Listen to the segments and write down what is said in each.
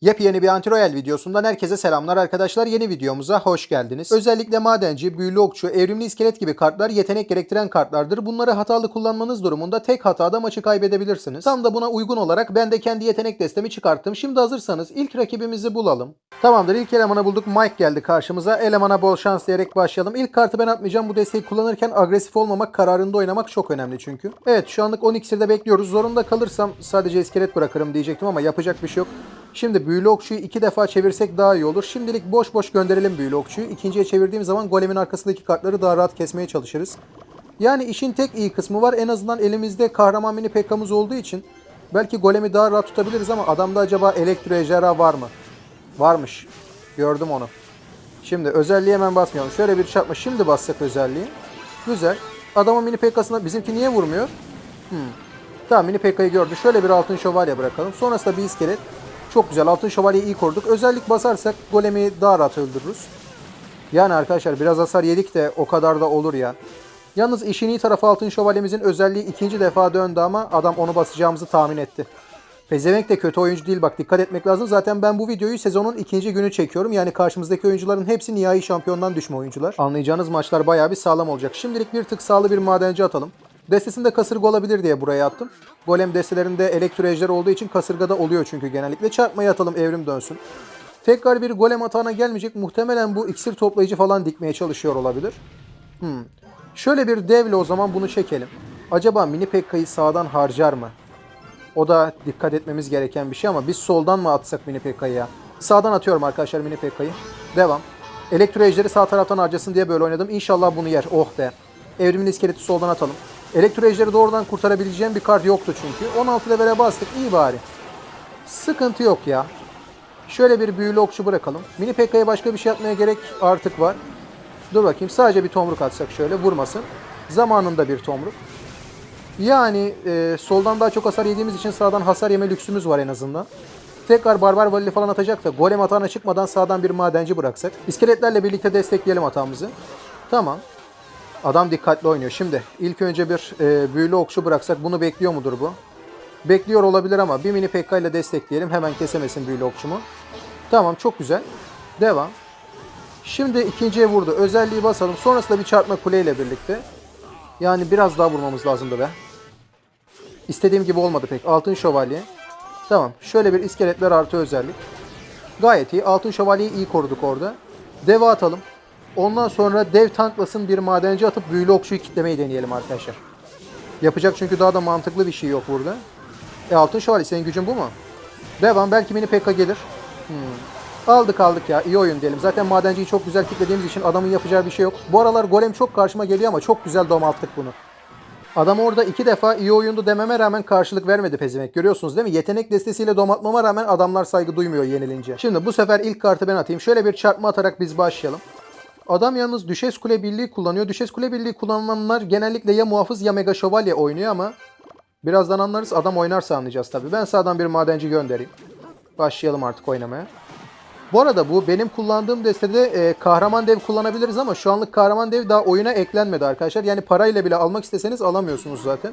Yepyeni bir Anti-Royal videosundan herkese selamlar arkadaşlar. Yeni videomuza hoş geldiniz. Özellikle madenci, büyülü okçu, evrimli iskelet gibi kartlar yetenek gerektiren kartlardır. Bunları hatalı kullanmanız durumunda tek hatada maçı kaybedebilirsiniz. Tam da buna uygun olarak ben de kendi yetenek destemi çıkarttım. Şimdi hazırsanız ilk rakibimizi bulalım. Tamamdır ilk elemanı bulduk. Mike geldi karşımıza. Elemana bol şans diyerek başlayalım. İlk kartı ben atmayacağım. Bu desteği kullanırken agresif olmamak, kararında oynamak çok önemli çünkü. Evet şu anlık 10 iksirde bekliyoruz. Zorunda kalırsam sadece iskelet bırakırım diyecektim ama yapacak bir şey yok. Şimdi büyülü okçuyu iki defa çevirsek daha iyi olur. Şimdilik boş boş gönderelim büyülü okçuyu. İkinciye çevirdiğim zaman golemin arkasındaki kartları daha rahat kesmeye çalışırız. Yani işin tek iyi kısmı var. En azından elimizde kahraman mini pekkamız olduğu için belki golemi daha rahat tutabiliriz ama adamda acaba elektro ejderha var mı? Varmış. Gördüm onu. Şimdi özelliği hemen basmayalım. Şöyle bir çarpma. Şimdi bassak özelliği. Güzel. Adamın mini pekkasına bizimki niye vurmuyor? Hmm. Tamam mini pekkayı gördü. Şöyle bir altın şövalye bırakalım. Sonrasında bir iskelet. Çok güzel. Altın şövalyeyi iyi koruduk. Özellik basarsak golemi daha rahat öldürürüz. Yani arkadaşlar biraz hasar yedik de o kadar da olur ya. Yalnız işin iyi tarafı altın şövalyemizin özelliği ikinci defa döndü ama adam onu basacağımızı tahmin etti. Pezevenk de kötü oyuncu değil bak dikkat etmek lazım. Zaten ben bu videoyu sezonun ikinci günü çekiyorum. Yani karşımızdaki oyuncuların hepsi nihai şampiyondan düşme oyuncular. Anlayacağınız maçlar bayağı bir sağlam olacak. Şimdilik bir tık sağlı bir madenci atalım. Destesinde kasırga olabilir diye buraya attım. Golem destelerinde elektro ejder olduğu için kasırgada oluyor çünkü genellikle. Çarpmayı atalım evrim dönsün. Tekrar bir golem atağına gelmeyecek. Muhtemelen bu iksir toplayıcı falan dikmeye çalışıyor olabilir. Hmm. Şöyle bir devle o zaman bunu çekelim. Acaba mini pekkayı sağdan harcar mı? O da dikkat etmemiz gereken bir şey ama biz soldan mı atsak mini pekkayı ya? Sağdan atıyorum arkadaşlar mini pekkayı. Devam. Elektro ejderi sağ taraftan harcasın diye böyle oynadım. İnşallah bunu yer. Oh be. Evrimin iskeleti soldan atalım. Elektro ejderi doğrudan kurtarabileceğim bir kart yoktu çünkü. 16 levele bastık. iyi bari. Sıkıntı yok ya. Şöyle bir büyülü okçu bırakalım. Mini pekkaya başka bir şey atmaya gerek artık var. Dur bakayım sadece bir tomruk atsak şöyle vurmasın. Zamanında bir tomruk. Yani e, soldan daha çok hasar yediğimiz için sağdan hasar yeme lüksümüz var en azından. Tekrar barbar valili falan atacak da golem atağına çıkmadan sağdan bir madenci bıraksak. İskeletlerle birlikte destekleyelim atağımızı. Tamam. Adam dikkatli oynuyor. Şimdi ilk önce bir e, büyülü okçu bıraksak bunu bekliyor mudur bu? Bekliyor olabilir ama bir mini pekka ile destekleyelim. Hemen kesemesin büyülü okçumu. Tamam çok güzel. Devam. Şimdi ikinciye vurdu. Özelliği basalım. Sonrasında bir çarpma kuleyle birlikte. Yani biraz daha vurmamız lazımdı be. İstediğim gibi olmadı pek. Altın şövalye. Tamam. Şöyle bir iskeletler artı özellik. Gayet iyi. Altın şövalyeyi iyi koruduk orada. Deva atalım. Ondan sonra dev tanklasın bir madenci atıp büyülü okçuyu kitlemeyi deneyelim arkadaşlar. Yapacak çünkü daha da mantıklı bir şey yok burada. E altın şövalye senin gücün bu mu? Devam. Belki mini PK gelir. Hmm. Aldık aldık ya. iyi oyun diyelim. Zaten madenciyi çok güzel kitlediğimiz için adamın yapacağı bir şey yok. Bu aralar golem çok karşıma geliyor ama çok güzel domalttık bunu. Adam orada iki defa iyi oyundu dememe rağmen karşılık vermedi pezevenk. Görüyorsunuz değil mi? Yetenek destesiyle domaltmama rağmen adamlar saygı duymuyor yenilince. Şimdi bu sefer ilk kartı ben atayım. Şöyle bir çarpma atarak biz başlayalım. Adam yalnız Düşes Kule Birliği kullanıyor. Düşes Kule Birliği kullananlar genellikle ya muhafız ya mega şövalye oynuyor ama birazdan anlarız. Adam oynarsa anlayacağız tabii. Ben sağdan bir madenci göndereyim. Başlayalım artık oynamaya. Bu arada bu benim kullandığım destede e, kahraman dev kullanabiliriz ama şu anlık kahraman dev daha oyuna eklenmedi arkadaşlar. Yani parayla bile almak isteseniz alamıyorsunuz zaten.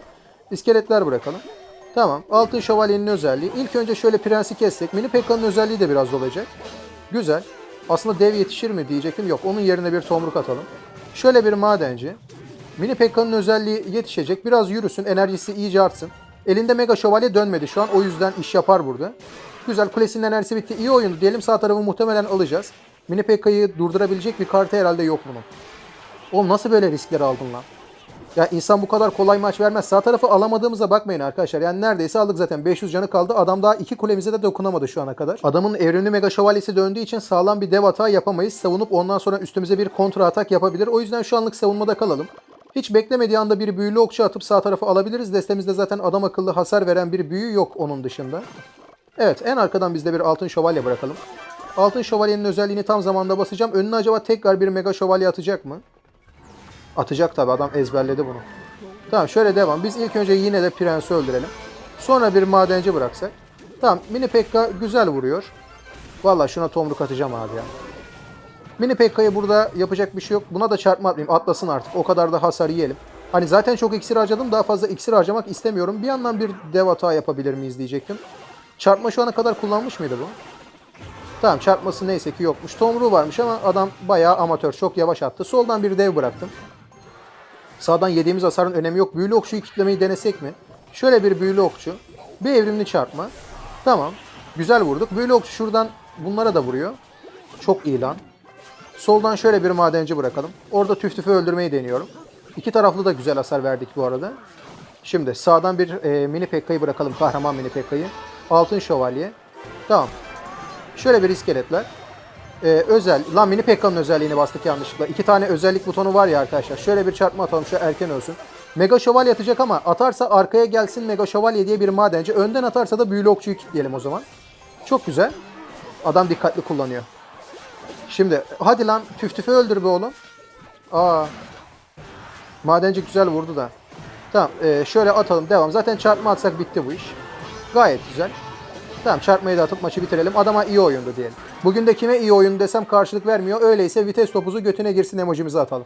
İskeletler bırakalım. Tamam. Altın şövalyenin özelliği. İlk önce şöyle prensi kessek. Mini Pekka'nın özelliği de biraz olacak. Güzel. Aslında dev yetişir mi diyecektim. Yok. Onun yerine bir tomruk atalım. Şöyle bir madenci. Mini Pekka'nın özelliği yetişecek. Biraz yürüsün. Enerjisi iyice artsın. Elinde mega şövalye dönmedi şu an. O yüzden iş yapar burada. Güzel. Kulesinin enerjisi bitti. İyi oyundu. Diyelim sağ tarafı muhtemelen alacağız. Mini Pekka'yı durdurabilecek bir kartı herhalde yok bunun. Oğlum nasıl böyle riskler aldın lan? Ya insan bu kadar kolay maç vermez. Sağ tarafı alamadığımıza bakmayın arkadaşlar. Yani neredeyse aldık zaten. 500 canı kaldı. Adam daha iki kulemize de dokunamadı şu ana kadar. Adamın evrimli mega şövalyesi döndüğü için sağlam bir dev hata yapamayız. Savunup ondan sonra üstümüze bir kontra atak yapabilir. O yüzden şu anlık savunmada kalalım. Hiç beklemediği anda bir büyülü okçu atıp sağ tarafı alabiliriz. Destemizde zaten adam akıllı hasar veren bir büyü yok onun dışında. Evet en arkadan biz de bir altın şövalye bırakalım. Altın şövalyenin özelliğini tam zamanda basacağım. Önüne acaba tekrar bir mega şövalye atacak mı? Atacak tabi adam ezberledi bunu. Tamam şöyle devam. Biz ilk önce yine de prensi öldürelim. Sonra bir madenci bıraksak. Tamam mini pekka güzel vuruyor. Valla şuna tomruk atacağım abi ya. Mini pekka'yı burada yapacak bir şey yok. Buna da çarpma atmayayım. Atlasın artık. O kadar da hasar yiyelim. Hani zaten çok iksir harcadım. Daha fazla iksir harcamak istemiyorum. Bir yandan bir dev hata yapabilir miyiz diyecektim. Çarpma şu ana kadar kullanmış mıydı bu? Tamam çarpması neyse ki yokmuş. Tomruğu varmış ama adam bayağı amatör. Çok yavaş attı. Soldan bir dev bıraktım. Sağdan yediğimiz hasarın önemi yok. Büyülü okçuyu kitlemeyi denesek mi? Şöyle bir büyülü okçu. Bir evrimli çarpma. Tamam. Güzel vurduk. Büyülü okçu şuradan bunlara da vuruyor. Çok iyi lan. Soldan şöyle bir madenci bırakalım. Orada tüf tüfü öldürmeyi deniyorum. İki taraflı da güzel hasar verdik bu arada. Şimdi sağdan bir e, mini pekkayı bırakalım. Kahraman mini pekkayı. Altın şövalye. Tamam. Şöyle bir iskeletler. Ee, özel. Lan mini Pekka'nın özelliğini bastık yanlışlıkla. İki tane özellik butonu var ya arkadaşlar. Şöyle bir çarpma atalım. Şu erken ölsün. Mega şövalye atacak ama atarsa arkaya gelsin Mega şövalye diye bir madenci. Önden atarsa da büyülü okçuyu kilitleyelim o zaman. Çok güzel. Adam dikkatli kullanıyor. Şimdi hadi lan tüf tüfü öldür be oğlum. Aa. Madenci güzel vurdu da. Tamam ee, şöyle atalım devam. Zaten çarpma atsak bitti bu iş. Gayet güzel. Tamam çarpmayı da atıp maçı bitirelim. Adama iyi oyundu diyelim. Bugün de kime iyi oyun desem karşılık vermiyor. Öyleyse vites topuzu götüne girsin emojimizi atalım.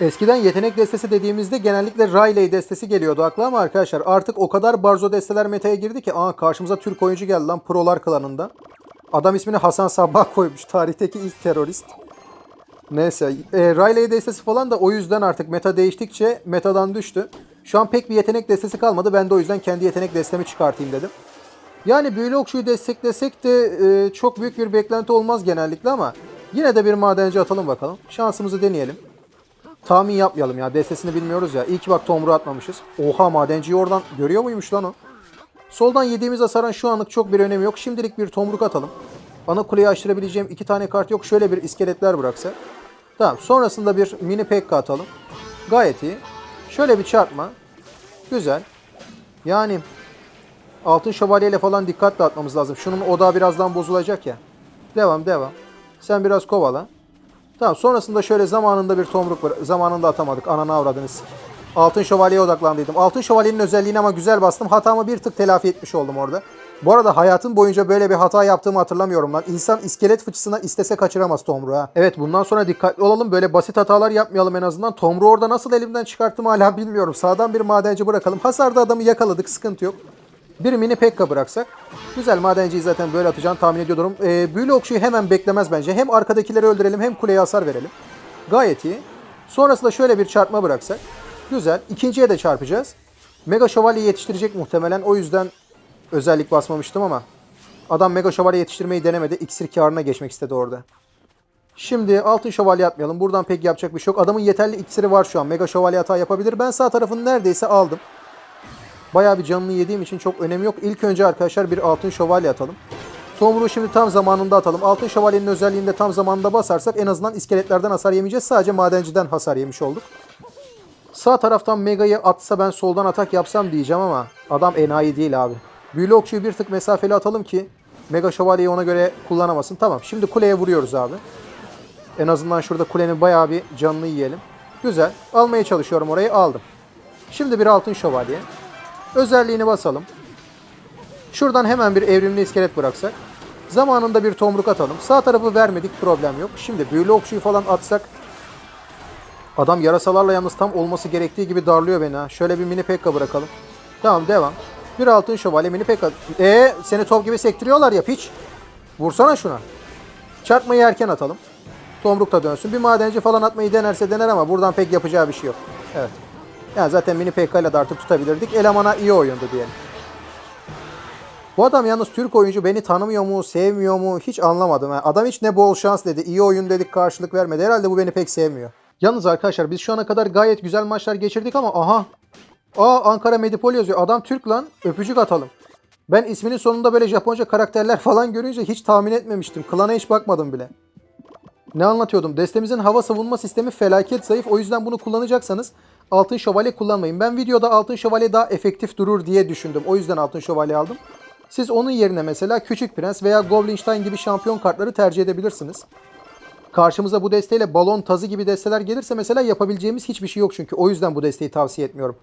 Eskiden yetenek destesi dediğimizde genellikle Riley destesi geliyordu akla ama arkadaşlar artık o kadar barzo desteler metaya girdi ki aa karşımıza Türk oyuncu geldi lan Prolar klanından. Adam ismini Hasan Sabbah koymuş. Tarihteki ilk terörist. Neyse. E, Riley destesi falan da o yüzden artık meta değiştikçe metadan düştü. Şu an pek bir yetenek destesi kalmadı. Ben de o yüzden kendi yetenek destemi çıkartayım dedim. Yani büyülü okçuyu desteklesek de e, çok büyük bir beklenti olmaz genellikle ama yine de bir madenci atalım bakalım. Şansımızı deneyelim. Tahmin yapmayalım ya. Destesini bilmiyoruz ya. İyi ki bak tomruğu atmamışız. Oha madenciyi oradan görüyor muymuş lan o? Soldan yediğimiz hasarın şu anlık çok bir önemi yok. Şimdilik bir tomruk atalım. Ana kuleyi açtırabileceğim iki tane kart yok. Şöyle bir iskeletler bıraksa. Tamam. Sonrasında bir mini pekka atalım. Gayet iyi. Şöyle bir çarpma. Güzel. Yani altın şövalyeyle falan dikkatle atmamız lazım. Şunun odağı birazdan bozulacak ya. Devam devam. Sen biraz kovala. Tamam sonrasında şöyle zamanında bir tomruk var. Zamanında atamadık. Ananı avradınız. Altın şövalyeye odaklandıydım. Altın şövalyenin özelliğini ama güzel bastım. Hatamı bir tık telafi etmiş oldum orada. Bu arada hayatım boyunca böyle bir hata yaptığımı hatırlamıyorum lan. İnsan iskelet fıçısına istese kaçıramaz tomruğu ha. Evet bundan sonra dikkatli olalım. Böyle basit hatalar yapmayalım en azından. Tomruğu orada nasıl elimden çıkarttım hala bilmiyorum. Sağdan bir madenci bırakalım. Hasarda adamı yakaladık. Sıkıntı yok. Bir mini pekka bıraksak. Güzel madenciyi zaten böyle atacağını tahmin ediyorum. Ee, büyülü okçuyu hemen beklemez bence. Hem arkadakileri öldürelim hem kuleye hasar verelim. Gayet iyi. Sonrasında şöyle bir çarpma bıraksak. Güzel. İkinciye de çarpacağız. Mega şövalye yetiştirecek muhtemelen. O yüzden özellik basmamıştım ama. Adam mega şövalye yetiştirmeyi denemedi. İksir karına geçmek istedi orada. Şimdi altın şövalye atmayalım. Buradan pek yapacak bir şey yok. Adamın yeterli iksiri var şu an. Mega şövalye hata yapabilir. Ben sağ tarafını neredeyse aldım. Bayağı bir canını yediğim için çok önemi yok. İlk önce arkadaşlar bir altın şövalye atalım. Tomruğu şimdi tam zamanında atalım. Altın şövalyenin özelliğini de tam zamanında basarsak en azından iskeletlerden hasar yemeyeceğiz. Sadece madenciden hasar yemiş olduk. Sağ taraftan Mega'yı atsa ben soldan atak yapsam diyeceğim ama adam enayi değil abi. Büyülü okçuyu bir tık mesafeli atalım ki Mega şövalyeyi ona göre kullanamasın. Tamam şimdi kuleye vuruyoruz abi. En azından şurada kulenin bayağı bir canını yiyelim. Güzel. Almaya çalışıyorum orayı aldım. Şimdi bir altın şövalye. Özelliğini basalım. Şuradan hemen bir evrimli iskelet bıraksak. Zamanında bir tomruk atalım. Sağ tarafı vermedik problem yok. Şimdi büyülü okçuyu falan atsak. Adam yarasalarla yalnız tam olması gerektiği gibi darlıyor beni ha. Şöyle bir mini pekka bırakalım. Tamam devam. Bir altın şövalye mini pekka. Eee seni top gibi sektiriyorlar ya piç. Vursana şuna. Çarpmayı erken atalım. Tomruk da dönsün. Bir madenci falan atmayı denerse dener ama buradan pek yapacağı bir şey yok. Evet. Yani zaten mini PK ile de artık tutabilirdik. Elemana iyi oyundu diyelim. Bu adam yalnız Türk oyuncu beni tanımıyor mu, sevmiyor mu hiç anlamadım. ha. Adam hiç ne bol şans dedi, iyi oyun dedik karşılık vermedi. Herhalde bu beni pek sevmiyor. Yalnız arkadaşlar biz şu ana kadar gayet güzel maçlar geçirdik ama aha. Aa Ankara Medipol yazıyor. Adam Türk lan. Öpücük atalım. Ben isminin sonunda böyle Japonca karakterler falan görünce hiç tahmin etmemiştim. Klana hiç bakmadım bile. Ne anlatıyordum? Destemizin hava savunma sistemi felaket zayıf. O yüzden bunu kullanacaksanız altın şövalye kullanmayın. Ben videoda altın şövalye daha efektif durur diye düşündüm. O yüzden altın şövalye aldım. Siz onun yerine mesela Küçük Prens veya Goblinstein gibi şampiyon kartları tercih edebilirsiniz. Karşımıza bu desteğiyle balon tazı gibi desteler gelirse mesela yapabileceğimiz hiçbir şey yok çünkü. O yüzden bu desteği tavsiye etmiyorum.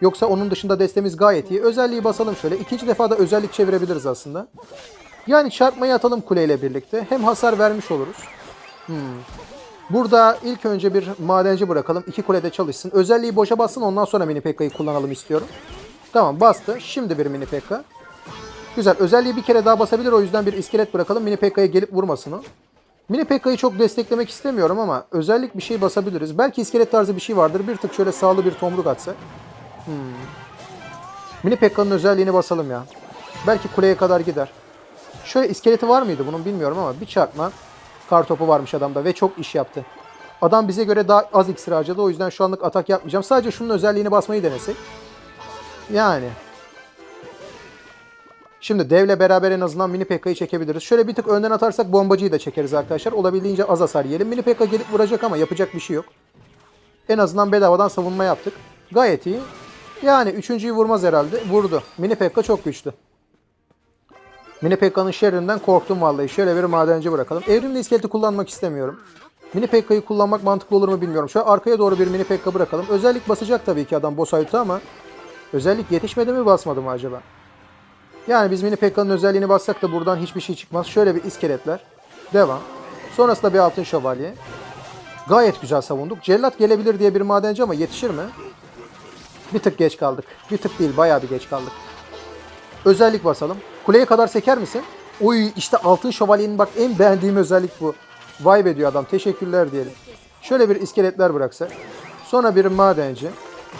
Yoksa onun dışında destemiz gayet iyi. Özelliği basalım şöyle. İkinci defa da özellik çevirebiliriz aslında. Yani çarpmayı atalım kuleyle birlikte. Hem hasar vermiş oluruz. Burada ilk önce bir madenci bırakalım. İki kulede çalışsın. Özelliği boşa bassın ondan sonra mini pekka'yı kullanalım istiyorum. Tamam bastı. Şimdi bir mini pekka. Güzel. Özelliği bir kere daha basabilir. O yüzden bir iskelet bırakalım. Mini Pekka'ya gelip vurmasın o. Mini Pekka'yı çok desteklemek istemiyorum ama özellik bir şey basabiliriz. Belki iskelet tarzı bir şey vardır. Bir tık şöyle sağlı bir tomruk atsa. Hmm. Mini Pekka'nın özelliğini basalım ya. Belki kuleye kadar gider. Şöyle iskeleti var mıydı bunun bilmiyorum ama bir çarpma kar topu varmış adamda ve çok iş yaptı. Adam bize göre daha az iksir harcadı. O yüzden şu anlık atak yapmayacağım. Sadece şunun özelliğini basmayı denesek. Yani. Şimdi devle beraber en azından mini Pekka'yı çekebiliriz. Şöyle bir tık önden atarsak bombacıyı da çekeriz arkadaşlar. Olabildiğince az hasar yiyelim. Mini Pekka gelip vuracak ama yapacak bir şey yok. En azından bedavadan savunma yaptık. Gayet iyi. Yani üçüncüyü vurmaz herhalde. Vurdu. Mini Pekka çok güçlü. Mini Pekka'nın şerrinden korktum vallahi. Şöyle bir madenci bırakalım. Evrimli iskeleti kullanmak istemiyorum. Mini Pekka'yı kullanmak mantıklı olur mu bilmiyorum. Şöyle arkaya doğru bir Mini Pekka bırakalım. Özellik basacak tabii ki adam boss ayıtı ama özellik yetişmedi mi basmadı mı acaba? Yani biz Mini Pekka'nın özelliğini bassak da buradan hiçbir şey çıkmaz. Şöyle bir iskeletler. Devam. Sonrasında bir altın şövalye. Gayet güzel savunduk. Cellat gelebilir diye bir madenci ama yetişir mi? Bir tık geç kaldık. Bir tık değil bayağı bir geç kaldık. Özellik basalım. Kuleye kadar seker misin? Oy işte altın şövalyenin bak en beğendiğim özellik bu. Vay be diyor adam. Teşekkürler diyelim. Şöyle bir iskeletler bıraksak. Sonra bir madenci.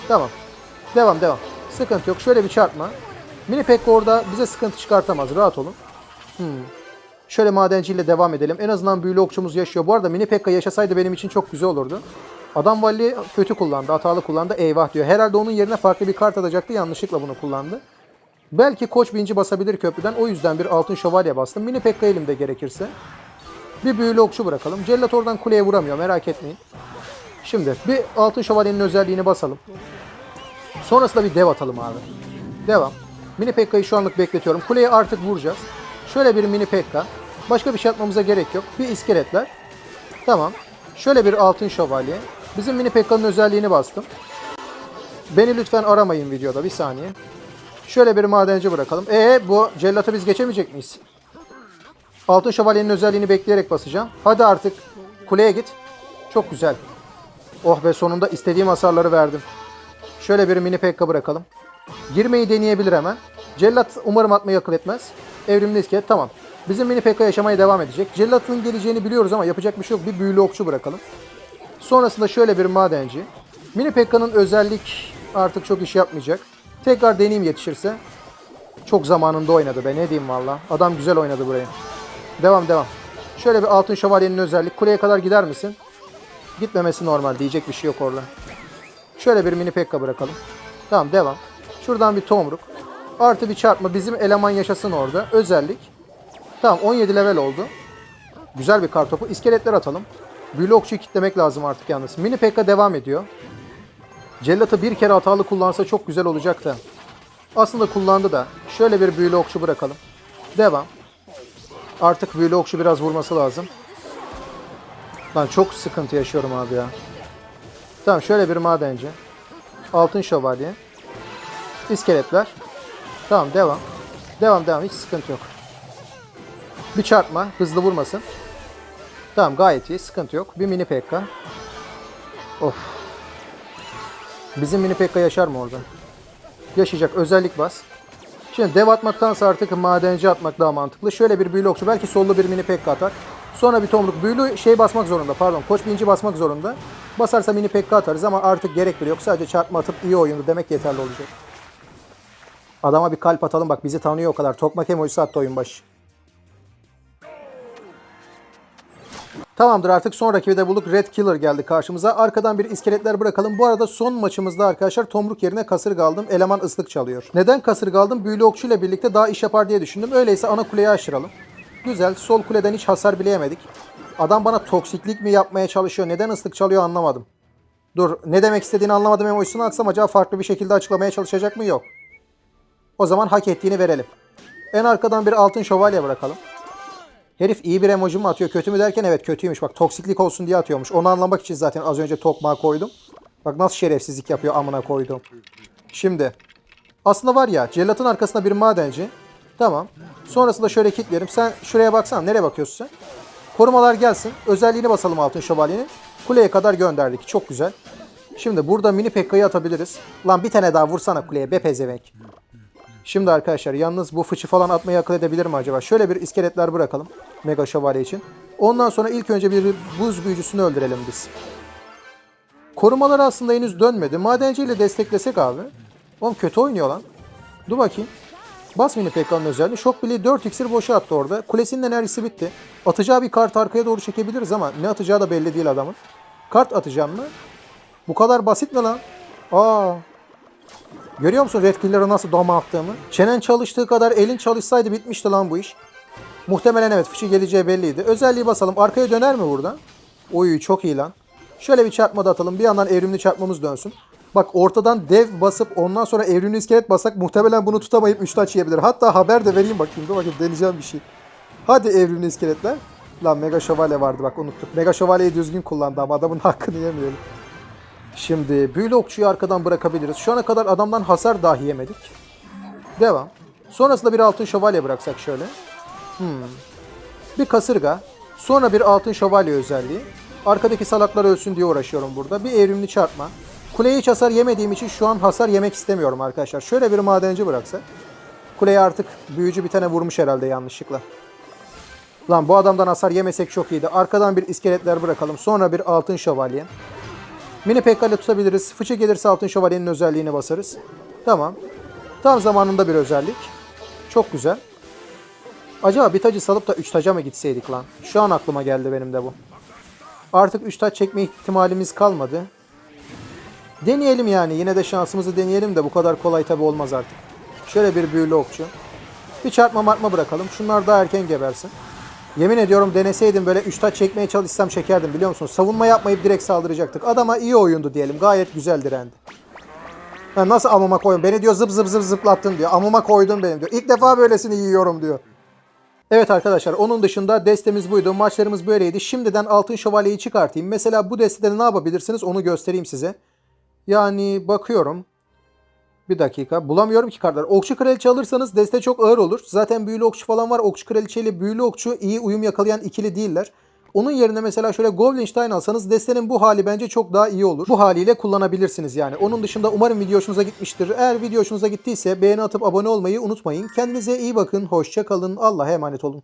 Tamam. Devam devam. Sıkıntı yok. Şöyle bir çarpma. Mini Pekka orada bize sıkıntı çıkartamaz. Rahat olun. Hmm. Şöyle madenciyle devam edelim. En azından büyülü okçumuz yaşıyor. Bu arada Mini Pekka yaşasaydı benim için çok güzel olurdu. Adam Valli kötü kullandı. Hatalı kullandı. Eyvah diyor. Herhalde onun yerine farklı bir kart atacaktı. Yanlışlıkla bunu kullandı. Belki koç binci basabilir köprüden. O yüzden bir altın şövalye bastım. Mini Pekka elimde gerekirse. Bir büyülü okçu bırakalım. Cellat oradan kuleye vuramıyor. Merak etmeyin. Şimdi bir altın şövalyenin özelliğini basalım. Sonrasında bir dev atalım abi. Devam. Mini Pekka'yı şu anlık bekletiyorum. Kuleye artık vuracağız. Şöyle bir mini Pekka. Başka bir şey atmamıza gerek yok. Bir iskeletler. Tamam. Şöyle bir altın şövalye. Bizim mini Pekka'nın özelliğini bastım. Beni lütfen aramayın videoda. Bir saniye. Şöyle bir madenci bırakalım. E bu cellatı biz geçemeyecek miyiz? Altın şövalyenin özelliğini bekleyerek basacağım. Hadi artık kuleye git. Çok güzel. Oh be sonunda istediğim hasarları verdim. Şöyle bir mini Pekka bırakalım. Girmeyi deneyebilir hemen. Cellat umarım atmayı akıl etmez. Evrimli iskelet tamam. Bizim mini Pekka yaşamaya devam edecek. Cellat'ın geleceğini biliyoruz ama yapacak bir şey yok. Bir büyülü okçu bırakalım. Sonrasında şöyle bir madenci. Mini Pekka'nın özellik artık çok iş yapmayacak. Tekrar deneyim yetişirse. Çok zamanında oynadı be ne diyeyim valla. Adam güzel oynadı burayı. Devam devam. Şöyle bir altın şövalyenin özellik. Kuleye kadar gider misin? Gitmemesi normal. Diyecek bir şey yok orada. Şöyle bir mini Pekka bırakalım. Tamam devam. Şuradan bir tomruk. Artı bir çarpma. Bizim eleman yaşasın orada. Özellik. Tamam 17 level oldu. Güzel bir kartopu. İskeletler atalım. Büyülü okçuyu kitlemek lazım artık yalnız. Mini Pekka devam ediyor. Cellat'ı bir kere hatalı kullansa çok güzel olacak da. Aslında kullandı da. Şöyle bir büyülü okçu bırakalım. Devam. Artık büyülü okçu biraz vurması lazım. Lan çok sıkıntı yaşıyorum abi ya. Tamam şöyle bir madenci. Altın şövalye. İskeletler. Tamam devam. Devam devam hiç sıkıntı yok. Bir çarpma hızlı vurmasın. Tamam gayet iyi sıkıntı yok. Bir mini pekka. Of. Bizim mini pekka yaşar mı orada? Yaşayacak özellik bas. Şimdi dev atmaktansa artık madenci atmak daha mantıklı. Şöyle bir büyülü okçu belki sollu bir mini pekka atar. Sonra bir tomruk büyülü şey basmak zorunda pardon koç binci basmak zorunda. Basarsa mini pekka atarız ama artık gerek bile yok. Sadece çarpma atıp iyi oyundu demek yeterli olacak. Adama bir kalp atalım bak bizi tanıyor o kadar. Tokmak emojisi attı oyun başı. Tamamdır artık son rakibi de bulduk. Red Killer geldi karşımıza. Arkadan bir iskeletler bırakalım. Bu arada son maçımızda arkadaşlar Tomruk yerine kasırga aldım. Eleman ıslık çalıyor. Neden kasırga aldım? Büyülü okçu ile birlikte daha iş yapar diye düşündüm. Öyleyse ana kuleyi aşıralım. Güzel. Sol kuleden hiç hasar bile yemedik. Adam bana toksiklik mi yapmaya çalışıyor? Neden ıslık çalıyor anlamadım. Dur ne demek istediğini anlamadım emojisini atsam acaba farklı bir şekilde açıklamaya çalışacak mı? Yok. O zaman hak ettiğini verelim. En arkadan bir altın şövalye bırakalım. Herif iyi bir emoji mi atıyor kötü mü derken evet kötüymüş. Bak toksiklik olsun diye atıyormuş. Onu anlamak için zaten az önce tokmağı koydum. Bak nasıl şerefsizlik yapıyor amına koydum. Şimdi aslında var ya cellatın arkasında bir madenci. Tamam. Sonrasında şöyle kilitlerim. Sen şuraya baksana. Nereye bakıyorsun sen? Korumalar gelsin. Özelliğini basalım altın şövalyenin. Kuleye kadar gönderdik. Çok güzel. Şimdi burada mini Pekka'yı atabiliriz. Lan bir tane daha vursana kuleye be pezevenk. Şimdi arkadaşlar yalnız bu fıçı falan atmayı akıl edebilir mi acaba? Şöyle bir iskeletler bırakalım. Mega şövalye için. Ondan sonra ilk önce bir buz büyücüsünü öldürelim biz. Korumalar aslında henüz dönmedi. Madenciyle desteklesek abi. Oğlum kötü oynuyor lan. Dur bakayım. Bas mini Pekka'nın özelliği. Şok Billy 4 iksir boşa attı orada. Kulesinin enerjisi bitti. Atacağı bir kart arkaya doğru çekebiliriz ama ne atacağı da belli değil adamın. Kart atacağım mı? Bu kadar basit mi lan? Aa. Görüyor musun Red Killer'ı nasıl doma attığımı? Çenen çalıştığı kadar elin çalışsaydı bitmişti lan bu iş. Muhtemelen evet fıçı geleceği belliydi. Özelliği basalım. Arkaya döner mi burada? Oy çok iyi lan. Şöyle bir çarpma da atalım. Bir yandan evrimli çarpmamız dönsün. Bak ortadan dev basıp ondan sonra evrimli iskelet basak muhtemelen bunu tutamayıp 3 taç yiyebilir. Hatta haber de vereyim bakayım. Dur bakayım deneyeceğim bir şey. Hadi evrimli iskeletler. Lan Mega Şövalye vardı bak unuttuk. Mega Şövalyeyi düzgün kullandı ama adamın hakkını yemeyelim. Şimdi büyülü okçuyu arkadan bırakabiliriz. Şu ana kadar adamdan hasar dahi yemedik. Devam. Sonrasında bir altın şövalye bıraksak şöyle. Hmm. Bir kasırga. Sonra bir altın şövalye özelliği. Arkadaki salaklar ölsün diye uğraşıyorum burada. Bir evrimli çarpma. Kuleye hiç hasar yemediğim için şu an hasar yemek istemiyorum arkadaşlar. Şöyle bir madenci bıraksak. Kuleye artık büyücü bir tane vurmuş herhalde yanlışlıkla. Lan bu adamdan hasar yemesek çok iyiydi. Arkadan bir iskeletler bırakalım. Sonra bir altın şövalye. Mini Pekka ile tutabiliriz. Fıçı gelirse altın şövalyenin özelliğini basarız. Tamam. Tam zamanında bir özellik. Çok güzel. Acaba bir tacı salıp da 3 taca mı gitseydik lan? Şu an aklıma geldi benim de bu. Artık 3 taç çekme ihtimalimiz kalmadı. Deneyelim yani. Yine de şansımızı deneyelim de bu kadar kolay tabi olmaz artık. Şöyle bir büyülü okçu. Bir çarpma martma bırakalım. Şunlar daha erken gebersin. Yemin ediyorum deneseydim böyle 3 taç çekmeye çalışsam çekerdim biliyor musun? Savunma yapmayıp direkt saldıracaktık. Adama iyi oyundu diyelim. Gayet güzel direndi. Ha, nasıl amuma koydun? Beni diyor zıp zıp zıp zıplattın diyor. Amuma koydun benim diyor. İlk defa böylesini yiyorum diyor. Evet arkadaşlar onun dışında destemiz buydu. Maçlarımız böyleydi. Şimdiden altın şövalyeyi çıkartayım. Mesela bu destede ne yapabilirsiniz onu göstereyim size. Yani bakıyorum. Bir dakika. Bulamıyorum ki kartlar. Okçu kraliçe alırsanız deste çok ağır olur. Zaten büyülü okçu falan var. Okçu kraliçe ile büyülü okçu iyi uyum yakalayan ikili değiller. Onun yerine mesela şöyle Goblinstein alsanız destenin bu hali bence çok daha iyi olur. Bu haliyle kullanabilirsiniz yani. Onun dışında umarım video hoşunuza gitmiştir. Eğer video hoşunuza gittiyse beğeni atıp abone olmayı unutmayın. Kendinize iyi bakın. Hoşça kalın. Allah'a emanet olun.